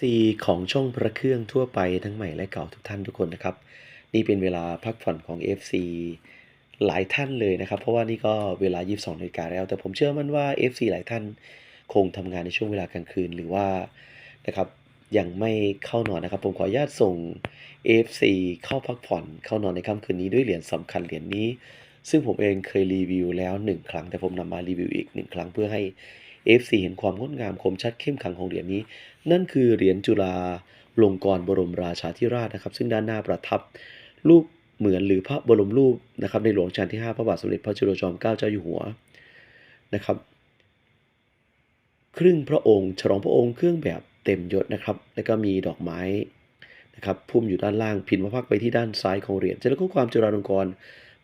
ซีของช่องพระเครื่องทั่วไปทั้งใหม่และเก่าทุกท่านทุกคนนะครับ นี่เป็นเวลาพักผ่อนของ FC หลายท่านเลยนะครับ เพราะว่านี่ก็เวลา 22นาฬิกาแล้ว แต่ผมเชื่อมั่นว่า FC หลายท่านคงทำงานในช่วงเวลากลางคืนหรือว่านะครับยังไม่เข้านอนนะครับ ผมขออนุญาตส่ง FC เข้าพักผ่อนเข้านอนในค่ำคืนนี้ด้วยเหรียญสำคัญเหรียญนี้ ซึ่งผมเองเคยรีวิวแล้ว 1 ครั้ง แต่ผมนำมารีวิวอีก 1 ครั้งเพื่อให้ FC เห็นความงดงามคมชัดเข้มขลังของเหรียญนี้ นั่นคือเหรียญจุฬาลงกรบรมราชาธิราชนะครับ ซึ่งด้านหน้าประทับรูปเหมือนหรือพระบรมรูปนะครับในหลวงรัชกาลที่ 5 พระบาทสมเด็จพระจุลจอมเกล้าเจ้าอยู่หัวนะครับ ครึ่งพระองค์ฉลองพระองค์เครื่องแบบเต็มยศนะครับ แล้วก็มีดอกไม้นะครับพุ่มอยู่ด้านล่างพินพระพักไปที่ด้านซ้ายของเหรียญจะแล้วก็ความจุฬาลงกร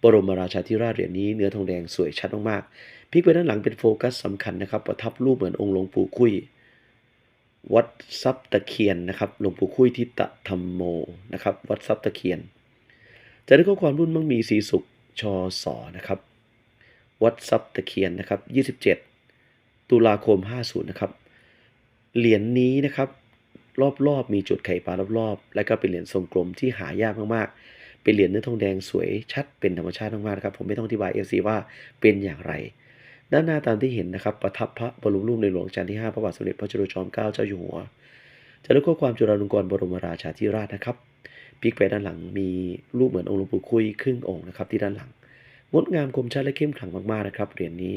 บรมราชาธิราชเหรียญนี้เนื้อทองแดงสวยชัดมากๆพลิกไปด้านหลังเป็นโฟกัสสำคัญนะครับ ประทับรูปเหมือนองค์หลวงปู่คุยวัดทรัพย์ตะเคียนนะครับหลวงปู่คุยทิตะธรรมโมนะครับ วัดทรัพย์ตะเคียนจะได้ข้อความรุ่นมั่งมีสีสุขชอสอนะครับ วัดทรัพย์ตะเคียนนะครับ 27 ตุลาคม 50 นะครับ เหรียญนี้นะครับ รอบๆ มีจุดไข่ปลารอบๆ และก็เป็นเหรียญทรงกลมที่หายากมากๆ เป็นเหรียญเนื้อทองแดงสวยชัดเป็นธรรมชาติมากๆครับผมไม่ต้องอธิบายเอฟซีว่าเป็นอย่างไร ด้านหน้าตามที่เห็นนะครับประทับพระบรมรูปในหลวงรัชกาลที่ 5 พระบาทสมเด็จพระจุลจอมเกล้าเจ้าอยู่หัวจะได้ข้อความจุฬาลงกรณ์บรมราชาธิราชนะครับพลิกไปด้านหลังมีรูปเหมือนองค์หลวงปู่คุยครึ่งองค์นะครับที่ด้านหลัง งดงามคมชัดและเข้มขลังมากๆนะครับเหรียญนี้